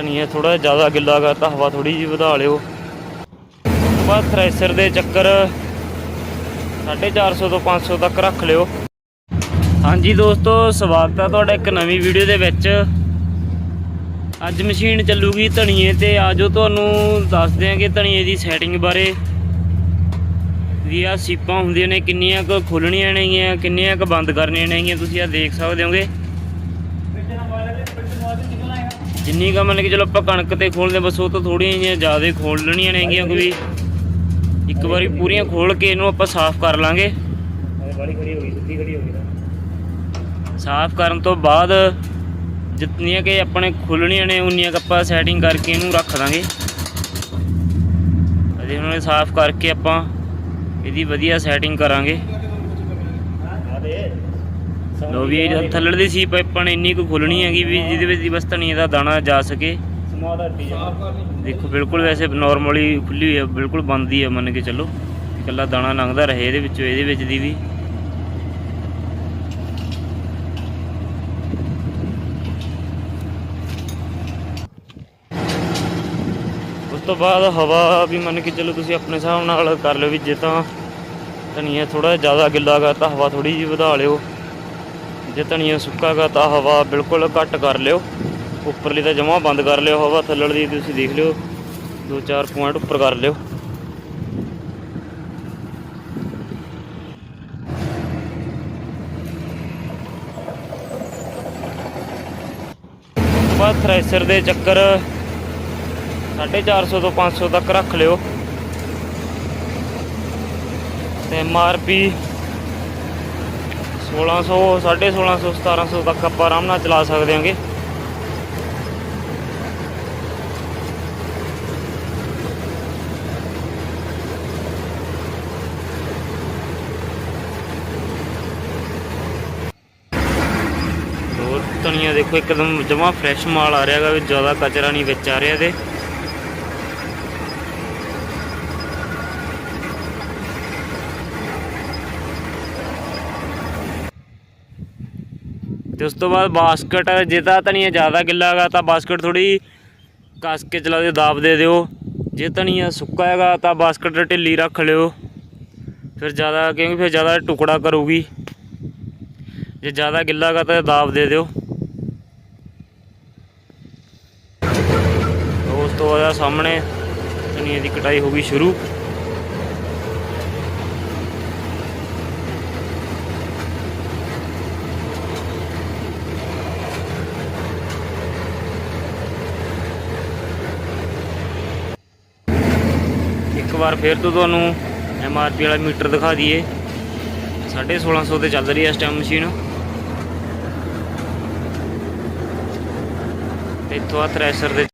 ਧਨੀਆ ਥੋੜਾ ਜ਼ਿਆਦਾ ਗਿੱਲਾ ਕਰਤਾ ਹਵਾ ਥੋੜੀ ਜਿਹੀ ਵਧਾ ਲਿਓ। ਬਸ ਥ੍ਰੈਸ਼ਰ ਦੇ ਚੱਕਰ 450 ਤੋਂ 500 ਤੱਕ ਰੱਖ ਲਿਓ। ਹਾਂਜੀ ਦੋਸਤੋ, ਸਵਾਗਤ ਹੈ ਤੁਹਾਡਾ ਇੱਕ ਨਵੀਂ ਵੀਡੀਓ ਦੇ ਵਿੱਚ। ਅੱਜ ਮਸ਼ੀਨ ਚੱਲੂਗੀ ਧਨੀਏ ਤੇ ਆਜੋ ਤੁਹਾਨੂੰ ਦੱਸਦੇ ਹਾਂ ਕਿ ਧਨੀਏ ਦੀ ਸੈਟਿੰਗ ਬਾਰੇ। ਵੀ ਆ ਸੀਪਾਂ ਹੁੰਦੀਆਂ ਨੇ, ਕਿੰਨੀਆਂ ਕੁ ਖੁੱਲਣੀਆਂ ਨੇਗੀਆਂ, ਕਿੰਨੀਆਂ ਕੁ ਬੰਦ ਕਰਨੀਆਂ ਨੇਗੀਆਂ, ਤੁਸੀਂ ਆ ਦੇਖ ਸਕਦੇ ਹੋਗੇ। ਜਿੰਨੀ ਕੁ ਮੰਨ ਕੇ ਚਲੋ ਆਪਾਂ ਕਣਕ ਤੇ ਖੋਲਦੇ ਬਸ ਉਹ ਤੋਂ ਥੋੜੀਆਂ ਜਿਹੀਆਂ ਜ਼ਿਆਦਾ ਖੋਲਣੀਆਂ ਨੇਗੀਆਂ ਕੋਈ। ਇੱਕ ਵਾਰੀ ਪੂਰੀਆਂ ਖੋਲ ਕੇ ਇਹਨੂੰ ਆਪਾਂ ਸਾਫ਼ ਕਰ ਲਾਂਗੇ। ਵਾਲੀ ਖੜੀ ਹੋ ਗਈ ਸਿੱਧੀ ਖੜੀ ਹੋ ਗਈ ਸਾਫ਼ ਕਰਨ ਤੋਂ ਬਾਅਦ ਜਿੰਨੀਆਂ ਕਿ ਆਪਣੇ ਖੁੱਲਣੀਆਂ ਨੇ ਉਨੀਆਂ ਆਪਾਂ ਸੈਟਿੰਗ ਕਰਕੇ ਇਹਨੂੰ ਰੱਖ ਦਾਂਗੇ। ਅਜੇ ਇਹ ਸਾਫ਼ ਕਰਕੇ ਆਪਾਂ ਇਹਦੀ ਵਧੀਆ ਸੈਟਿੰਗ ਕਰਾਂਗੇ। ਲੋ ਵੀ ਇਹ ਥੱਲੜ ਦੀ ਸੀ ਪਾਈਪਾਂ ਨੇ ਇੰਨੀ ਕੁ ਖੁੱਲਣੀ ਹੈਗੀ ਵੀ ਜਿਹਦੇ ਵਿੱਚ ਦੀ ਬਸ ਧਨੀਏ ਦਾ ਦਾਣਾ ਜਾ ਸਕੇ। ਦੇਖੋ ਬਿਲਕੁਲ ਵੈਸੇ ਨਾਰਮਲੀ ਖੁੱਲੀ ਹੋਈ ਹੈ ਬਿਲਕੁਲ ਬੰਦ ਹੀ ਹੈ ਮੰਨ ਕੇ ਚੱਲੋ। ਇਕੱਲਾ ਦਾਣਾ ਲੰਘਦਾ ਰਹੇ ਇਹਦੇ ਵਿੱਚੋਂ ਇਹਦੇ ਵਿੱਚ ਦੀ ਵੀ। ਉਸ ਤੋਂ ਬਾਅਦ ਹਵਾ ਵੀ ਮੰਨ ਕੇ ਚੱਲੋ ਤੁਸੀਂ ਆਪਣੇ ਹਿਸਾਬ ਨਾਲ ਕਰ ਲਿਓ ਵੀ ਜੇ ਤਾਂ ਧਨੀਆ ਥੋੜਾ ਜ਼ਿਆਦਾ ਗਿੱਲਾ ਗਾ ਤਾਂ ਹਵਾ ਥੋੜੀ ਜਿਹੀ ਵਧਾ ਲਿਓ। ਜੇ ਧਨੀਆ ਸੁੱਕਾ ਗਾ ਤਾਂ ਹਵਾ ਬਿਲਕੁਲ ਘੱਟ ਕਰ ਲਿਓ। ਉੱਪਰਲੀ ਤਾਂ ਜਮਾ ਬੰਦ ਕਰ ਲਿਓ, ਹਵਾ ਥੱਲੜ ਦੀ ਤੁਸੀਂ ਦੇਖ ਲਿਓ। ਦੋ ਚਾਰ ਪੁਆਇੰਟ ਉੱਪਰ ਕਰ ਲਿਓ। ਬਾਅਦ ਥ੍ਰੈਸ਼ਰ ਦੇ ਚੱਕਰ 450 ਤੋਂ 500 ਤੱਕ ਰੱਖ ਲਿਓ। ਤੇ ਐਮਆਰਪੀ 1600 1650 1700 ਤੱਕ ਆਪਾਂ ਆਰਾਮ ਨਾਲ ਚਲਾ ਸਕਦੇ ਹਾਂਗੇ। ਹੋਰ ਧਨੀਆ ਦੇਖੋ, ਇੱਕਦਮ ਜਮਾ ਫਰੈਸ਼ ਮਾਲ ਆ ਰਿਹਾਗਾ ਵੀ ਜ਼ਿਆਦਾ ਕਚਰਾ ਨਹੀਂ ਵਿੱਚ ਆ ਰਿਹਾ ਇਹਦੇ। ਤੇ ਉਸ ਤੋਂ ਬਾਅਦ ਬਾਸਕਟ, ਜੇ ਤਾਂ ਧਨੀਆ ਜ਼ਿਆਦਾ ਗਿੱਲਾ ਹੈਗਾ ਤਾਂ ਬਾਸਕਟ ਥੋੜੀ ਕਸ ਕੇ ਚਲਾ ਦਿਓ ਦਾਬ ਦੇ ਦਿਓ। ਜੇ ਧਨੀਆ ਸੁੱਕਾ ਹੈਗਾ ਤਾਂ ਬਾਸਕਟ ਢਿੱਲੀ ਰੱਖ ਲਿਓ। ਫਿਰ ਜ਼ਿਆਦਾ, ਕਿਉਂਕਿ ਫਿਰ ਜ਼ਿਆਦਾ ਟੁਕੜਾ ਕਰੂਗੀ। ਜੇ ਜ਼ਿਆਦਾ ਗਿੱਲਾ ਹੈਗਾ ਤਾਂ ਦਾਬ ਦੇ ਦਿਓ। ਉਸ ਤੋਂ ਬਾਅਦ ਸਾਹਮਣੇ ਧਨੀਏ ਦੀ ਕਟਾਈ ਹੋ ਗਈ ਸ਼ੁਰੂ। ਇੱਕ ਵਾਰ ਫਿਰ ਤੋਂ ਤੁਹਾਨੂੰ ਐਮ ਆਰ ਪੀ ਵਾਲਾ ਮੀਟਰ ਦਿਖਾ ਦਈਏ। 1650 ਤੇ ਚੱਲ ਰਹੀ ਹੈ ਇਸ ਟਾਈਮ ਮਸ਼ੀਨ ਤੇ ਇੱਥੋਂ ਆ ਥ੍ਰੈਸ਼ਰ ਦੇ